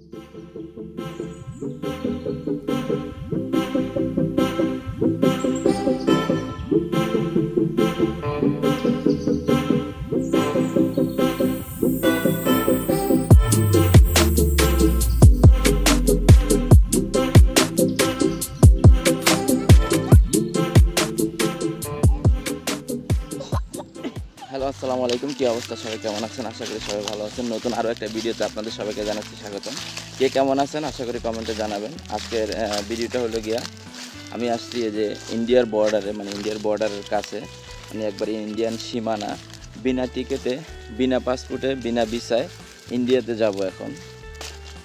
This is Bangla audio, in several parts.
Thank you. আসসালামু আলাইকুম, কী অবস্থা? সবাই কেমন আছেন? আশা করি সবাই ভালো আছেন। নতুন আরও একটা ভিডিওতে আপনাদের সবাইকে জানাচ্ছি স্বাগতম। কে কেমন আছেন? আশা করি কমেন্টে জানাবেন। আজকের ভিডিওটা হলো গিয়া, আমি আসছি যে ইন্ডিয়ার বর্ডারে মানে ইন্ডিয়ার বর্ডারের কাছে। মানে একবার ইন্ডিয়ান সীমানা। বিনা টিকিটে বিনা পাসপোর্টে বিনা ভিসায় ইন্ডিয়াতে যাব এখন।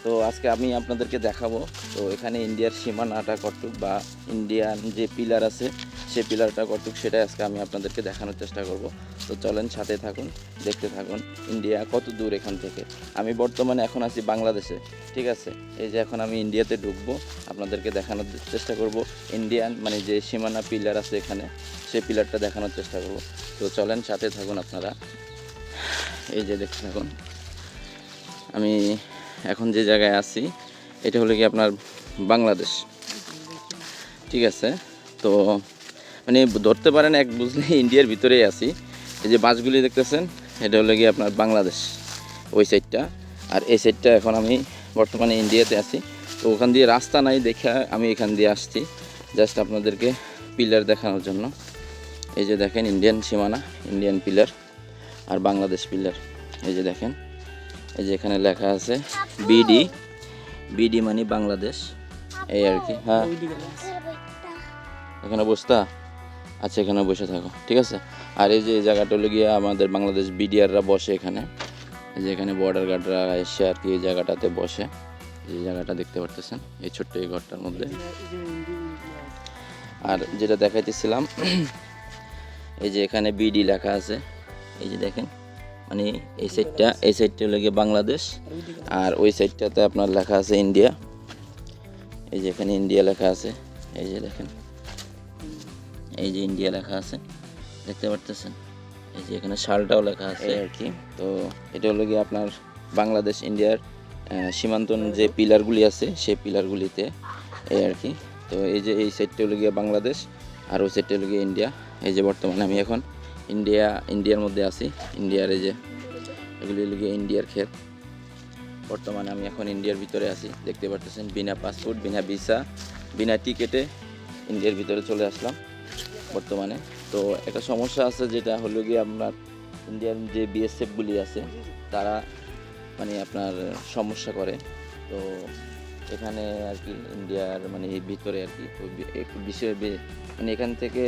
তো আজকে আমি আপনাদেরকে দেখাবো। তো এখানে ইন্ডিয়ার সীমানাটা কতটুক বা ইন্ডিয়ান যে পিলার আছে সে পিলারটা কতটুক সেটাই আজকে আমি আপনাদেরকে দেখানোর চেষ্টা করব। তো চলেন সাথে থাকুন, দেখতে থাকুন ইন্ডিয়া কত দূর এখান থেকে। আমি বর্তমানে এখন আছি বাংলাদেশে, ঠিক আছে? এই যে এখন আমি ইন্ডিয়াতে ঢুকবো, আপনাদেরকে দেখানোর চেষ্টা করব। ইন্ডিয়ান মানে যে সীমানা পিলার আছে এখানে, সেই পিলারটা দেখানোর চেষ্টা করব। তো চলেন সাথে থাকুন আপনারা। এই যে দেখতে থাকুন, আমি এখন যে জায়গায় আছি, এটা হলো কি আপনার বাংলাদেশ, ঠিক আছে? তো মানে ধরতে পারেন এক বুঝলে ইন্ডিয়ার ভিতরেই আছি। এই যে বাসগুলি দেখতেছেন এটা হলো গিয়ে আপনার বাংলাদেশ ওই সাইডটা আর এই সাইডটা এখন আমি বর্তমানে ইন্ডিয়াতে আছি। তো ওখান দিয়ে রাস্তা নাই দেখে আমি এখান দিয়ে আসছি জাস্ট আপনাদেরকে পিলার দেখানোর জন্য। এই যে দেখেন ইন্ডিয়ান সীমানা ইন্ডিয়ান পিলার আর বাংলাদেশ পিলার এই যে দেখেন এই যে এখানে লেখা আছে বিডি বিডি মানে বাংলাদেশ। এই আর কি হ্যাঁ। এখানে বসতা। আচ্ছা এখানে বসে থাকো, ঠিক আছে? আর এই যে জায়গাটা হলো গিয়ে আমাদের বাংলাদেশ বিডিআররা বসে এখানে। যে এখানে বর্ডার গার্ডরা এসে আর কি এই জায়গাটাতে বসে। এই জায়গাটা দেখতে পারতেছেন, এই ছোট্ট এই ঘরটার মধ্যে। আর যেটা দেখাইতেছিলাম, এই যে এখানে বিডি লেখা আছে। এই যে দেখেন মানে এই সাইডটা এই সাইডটা হলো গিয়ে বাংলাদেশ, আর ওই সাইডটাতে আপনার লেখা আছে ইন্ডিয়া। এই যে এখানে ইন্ডিয়া লেখা আছে। এই যে দেখেন এই যে ইন্ডিয়া লেখা আছে দেখতে পারতেছেন? এই যে এখানে শালটাও লেখা আছে। আর কি। তো এটা হলো গিয়ে আপনার বাংলাদেশ ইন্ডিয়ার সীমান্তন যে পিলারগুলি আছে সেই পিলারগুলিতে এই আর কি। তো এই যে এই সাইডটা হলো গিয়ে বাংলাদেশ আর ওই সাইডটা হলো গিয়ে ইন্ডিয়া। এই যে বর্তমানে আমি এখন ইন্ডিয়া ইন্ডিয়ার মধ্যে আছি। ইন্ডিয়ার এই যে এগুলি হলো গিয়ে ইন্ডিয়ার ক্ষেত বর্তমানে আমি এখন ইন্ডিয়ার ভিতরে আছি। দেখতে পারতেছেন বিনা পাসপোর্ট বিনা ভিসা বিনা টিকেটে ইন্ডিয়ার ভিতরে চলে আসলাম। বর্তমানে। তো একটা সমস্যা আছে যেটা হলো গিয়ে আপনার ইন্ডিয়ান যে বিএসএফগুলি আছে, তারা মানে আপনার সমস্যা করে। তো এখানে আর কি ইন্ডিয়ার মানে ভিতরে আর কি বিশেষ মানে এখান থেকে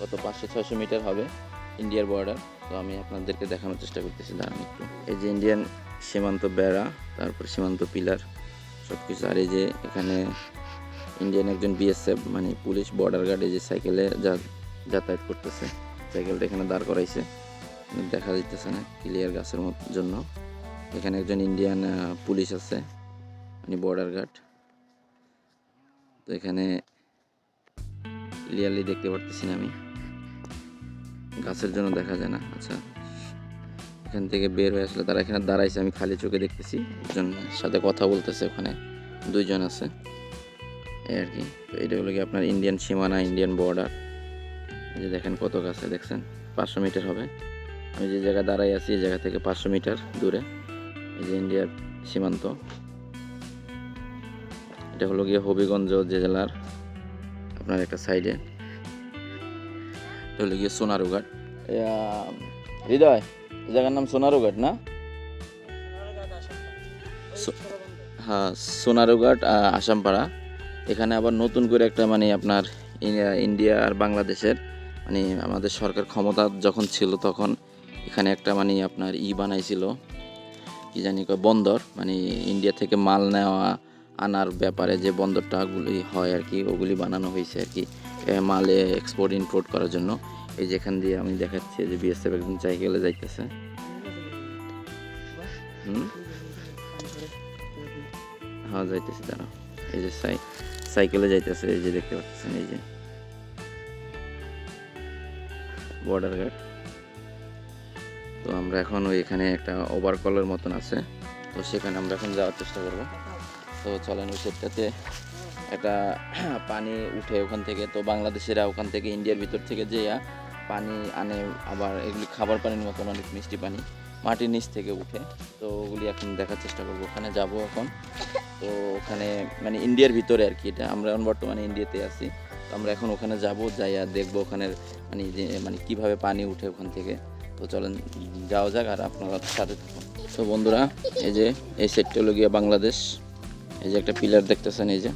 কত পাঁচশো, ছয়শো মিটার হবে ইন্ডিয়ার বর্ডার তো আমি আপনাদেরকে দেখানোর চেষ্টা করতেছি, দাঁড়ান একটু। এই যে ইন্ডিয়ান সীমান্ত বেড়া, তারপর সীমান্ত পিলার সব কিছু আর এই যে এখানে ইন্ডিয়ান একজন বিএসএফ মানে পুলিশ বর্ডার গার্ডে যে সাইকেলে যা যাতায়াত করতেছে। সাইকেলটা এখানে দাঁড় করাইছে। দেখা যাইতেছে না ক্লিয়ার গাছের জন্য। এখানে একজন ইন্ডিয়ান পুলিশ আছে। মানে বর্ডার গার্ড তো এখানে ক্লিয়ারলি দেখতে পারতেছি না আমি। গাছের জন্য দেখা যায় না। আচ্ছা এখান থেকে বের হয়ে আসলে তারা এখানে দাঁড়াইছে। আমি খালি চোখে দেখতেছি। একজন সাথে কথা বলতেছে ওখানে। দুইজন আছে। এই আর কি। তো এটা হলো কি আপনার ইন্ডিয়ান সীমানা ইন্ডিয়ান বর্ডার এই যে দেখেন কত কাছে দেখছেন? পাঁচশো মিটার হবে। আমি যে জায়গায় দাঁড়াই আছি, এই জায়গা থেকে পাঁচশো মিটার দূরে। এই যে ইন্ডিয়ার সীমান্ত। এটা হলো গিয়ে হবিগঞ্জ যে জেলার আপনার একটা সাইডে। এটা হলো গিয়ে সোনারুঘাট। হৃদয়, এই জায়গার নাম সোনারুঘাট না? হ্যাঁ সোনারুঘাট আসামপাড়া। এখানে আবার নতুন করে একটা মানে আপনার ইন্ডিয়া- ইন্ডিয়া আর বাংলাদেশের মানে আমাদের সরকার ক্ষমতা যখন ছিল তখন এখানে একটা মানে আপনার ই বানাইছিল, কি জানি কয়, বন্দর মানে ইন্ডিয়া থেকে মাল নেওয়া আনার ব্যাপারে যে বন্দরটাগুলি হয় আর কি, ওগুলি বানানো হয়েছে আর কি মালে এক্সপোর্ট ইম্পোর্ট করার জন্য। এই যেখান দিয়ে আমি দেখাচ্ছি যে বিএসএফ একজন সাইকেলে যাইতেছে। হ্যাঁ যাইতেছি দাঁড়া এই যে সাই, সাইকেলে যাইতেছে, এই যে দেখতে পাচ্ছেন, এই যে। বর্ডার গার্ড তো আমরা এখন এখানে একটা ওভার কলের মতন আছে। তো সেখানে আমরা এখন যাওয়ার চেষ্টা করব। তো চলেন ওই সেটটাতে একটা পানি উঠে ওখান থেকে। তো বাংলাদেশিরা ওখান থেকে ইন্ডিয়ার ভিতর থেকে যেয়া পানি আনে, আবার এগুলি খাবার পানির মতন অনেক মিষ্টি পানি মাটির নিচ থেকে উঠে। তো ওগুলি এখন দেখার চেষ্টা করব। ওখানে যাব এখন। তো ওখানে মানে ইন্ডিয়ার ভিতরে আর কি এটা। আমরা এখন বর্তমানে ইন্ডিয়াতে আছি। তো আমরা এখন ওখানে যাব, যাইয়া দেখব ওখানের মানে যে মানে কীভাবে পানি উঠে ওখান থেকে। তো চলেন, যাওয়া যাক আর আপনারা সাথে থাকুন। তো বন্ধুরা, এই যে, এই সেটটা হলো গিয়ে বাংলাদেশ। এই যে একটা পিলার দেখতেছেন, এই যে।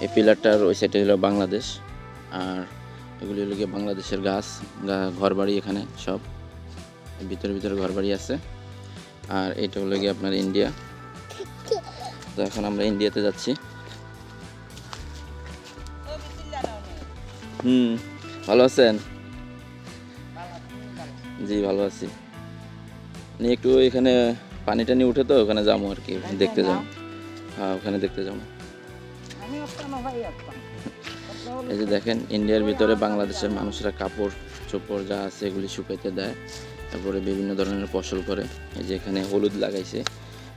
এই পিলারটার ওই সাইডে হলো বাংলাদেশ। আর এগুলি হলো গিয়ে বাংলাদেশের গাছ, গা- ঘরবাড়ি এখানে সব। ভিতরে ভিতরে ঘরবাড়ি আছে। আর এটা হলো গিয়ে আপনার ইন্ডিয়া তো এখন আমরা ইন্ডিয়াতে যাচ্ছি। হুম ভালো আছেন? জি ভালো আছি। নিয়ে একটু এখানে পানি টানি উঠে তো ওখানে যাব আর কি দেখতে যাব। হ্যাঁ ওখানে দেখতে যাব। এই যে দেখেন ইন্ডিয়ার ভিতরে বাংলাদেশের মানুষরা কাপড় চোপড় যা আছে এগুলি শুকাইতে দেয়। তারপরে বিভিন্ন ধরনের ফসল করে। এই যে এখানে হলুদ লাগাইছে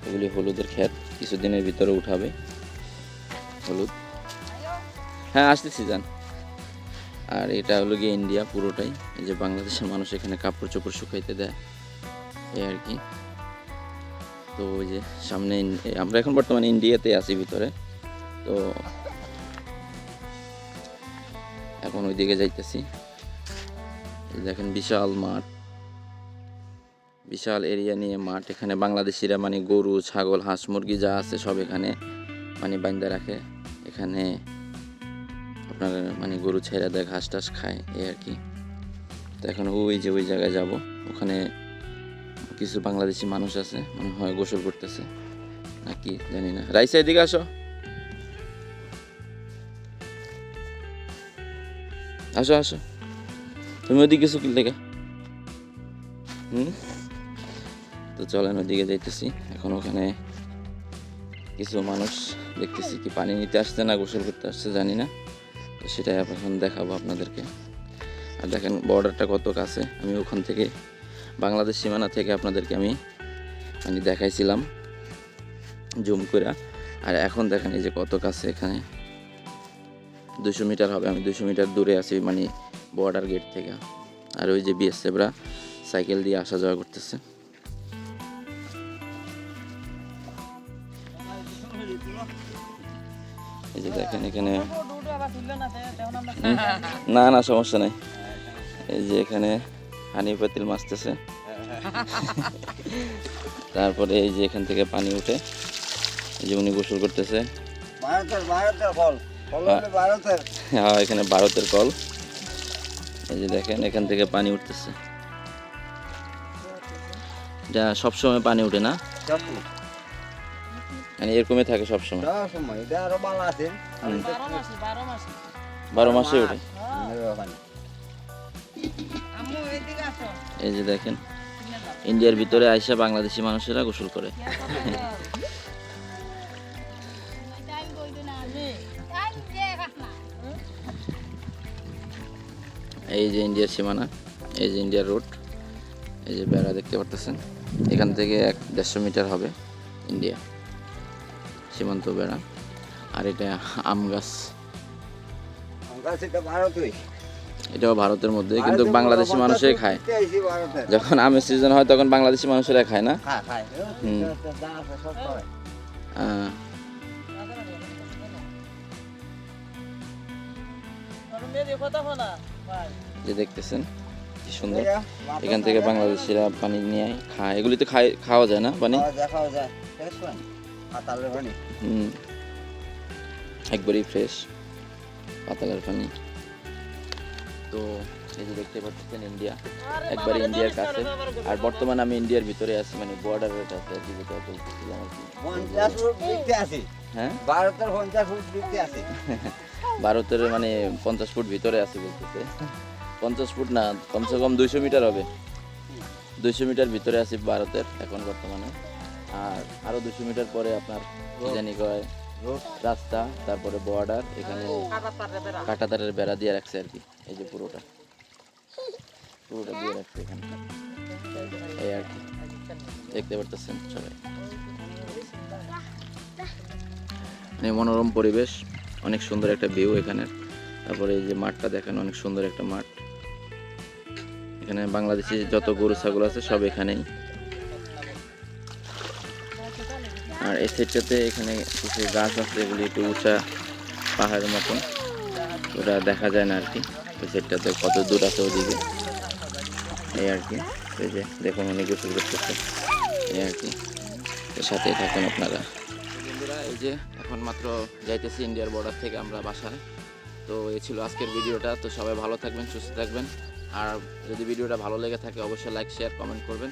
এগুলি হলুদের ক্ষেত কিছুদিনের ভিতরে উঠাবে। হলুদ। হ্যাঁ আসতেছি যান। আর এটা হলো গিয়ে ইন্ডিয়া পুরোটাই। এই যে বাংলাদেশের মানুষ এখানে কাপড় চোপড় শুকাইতে দেয়। এই আর কি। তো ওই যে সামনে আমরা এখন বর্তমানে ইন্ডিয়াতে আছি ভিতরে। তো এখন ওইদিকে যাইতেছি। দেখেন বিশাল মাঠ। বিশাল এরিয়া নিয়ে মাঠ। এখানে বাংলাদেশিরা মানে গরু, ছাগল, হাঁস, মুরগি যা আছে সব এখানে মানে বাইন্দা রাখে। এখানে আপনার মানে গরু ছেড়ে দেয় ঘাস টাস খায়, এই আর কি। তো এখন ওই যে ওই জায়গায় যাব। ওখানে কিছু বাংলাদেশি মানুষ আছে, মনে হয় গোসল করতেছে। নাকি, জানি না। রাইসা, এদিকে আসো। আসো আসো। তুমি ওদিকে কিছু কি লেগে? হুম? তো চলেন ওদিকে যাইতেছি। এখন ওখানে কিছু মানুষ দেখতেছি কি পানি নিতে আসছে না, গোসল করতে আসছে, জানি না। সেটাই এখন দেখাবো আপনাদেরকে। আর দেখেন বর্ডারটা কত কাছে। আমি ওখান থেকে, বাংলাদেশ সীমানা থেকে আপনাদেরকে আমি মানে দেখাইছিলাম, জুম করে আর এখন দেখেন, এই যে কত কাছে এখানে। দুশো মিটার হবে, আমি দুশো মিটার দূরে আছি মানে বর্ডার গেট থেকে। আর ওই যে বিএসএফরা সাইকেল দিয়ে আসা যাওয়া করতেছে। এই যে দেখেন এখানে। না না না সমস্যা নাই। এই যে এখানে হানি পাতিল মাছতেছে তারপরে এই যে এখান থেকে পানি উঠে এই যে উনি গোসল করতেছে। ভারতের হ্যাঁ। এখানে ভারতের কল। এই যে দেখেন এখান থেকে পানি উঠতেছে। এটা সবসময় পানি উঠে না? মানে এরকমই থাকে সবসময়। সব সময় এটা আরও ভালো আছে। বারো মাসি ওঠে? আসো। এই যে দেখেন ইন্ডিয়ার ভিতরে আইসা বাংলাদেশি মানুষেরা গোসল করে। এই যে ইন্ডিয়ার সীমানা এই যে ইন্ডিয়ার রোড এই যে বেড়া দেখতে পারতেছেন। এখান থেকে এক দেড়শো মিটার হবে ইন্ডিয়া। সীমান্ত বেড়া। আর এটা আম গাছ। এটাও ভারতের মধ্যে কিন্তু বাংলাদেশি মানুষই খায়। যখন আমের সিজন হয় তখন বাংলাদেশি মানুষেরা খায় না? খায়। হুম। যা দেখতেছেন কি সুন্দর। এখান থেকে বাংলাদেশিরা পানি নিয়ে খায়। এগুলি তো খাওয়া যায় না পানি? খাওয়া যায় পাতালের পানি? হুম। একবারই ফ্রেশ পাতালের পানি। তো এই যে দেখতে পাচ্ছেন ইন্ডিয়া একবার ইন্ডিয়ার কাছে। আর বর্তমানে আমি ইন্ডিয়ার ভিতরে আছি মানে বর্ডারের কাছে আর কি যেটা বলতেছিলাম আর কি? পঞ্চাশ ফুট বৃত্তি আছে। হ্যাঁ? ভারতের পঞ্চাশ ফুট আছে। ভারতের মানে পঞ্চাশ ফুট ভিতরে আছে বলতেছে। পঞ্চাশ ফুট না কমসে কম দুইশো মিটার হবে। দুইশো মিটার ভিতরে আছি ভারতের এখন বর্তমানে। আর আরও দুশো মিটার পরে আপনার জানি কয়? রোড রাস্তা তারপরে বর্ডার এখানে কাঁটাতারের বেড়া। দিয়ে রাখছে আর কি এই যে পুরোটা। পুরোটা দিয়ে রাখছে এখানে এই আর কি। দেখতে পারতেছেন সবাই। মানে মনোরম পরিবেশ অনেক সুন্দর একটা ভিউ এখানে। তারপরে এই যে মাঠটা দেখেন অনেক সুন্দর একটা মাঠ। এখানে বাংলাদেশি যত গরু ছাগল আছে সব এখানেই। আর এই সাইডটাতে এখানে কিছু গাছ আছে এগুলি একটু উঁচা পাহাড়ের মতন। ওটা দেখা যায় না আর কি ওই সাইডটাতে কত দূর আছে ওদিকে? এই আর কি এই যে দেখুন অনেক গোসল করতেছে। এই আর কি এর সাথে থাকুন আপনারা। বন্ধুরা, এই যে এখন মাত্র যাইতেছি ইন্ডিয়ার বর্ডার থেকে আমরা বাসায়। তো এ ছিল আজকের ভিডিওটা। তো সবাই ভালো থাকবেন, সুস্থ থাকবেন। আর যদি ভিডিওটা ভালো লেগে থাকে, অবশ্যই লাইক শেয়ার কমেন্ট করবেন।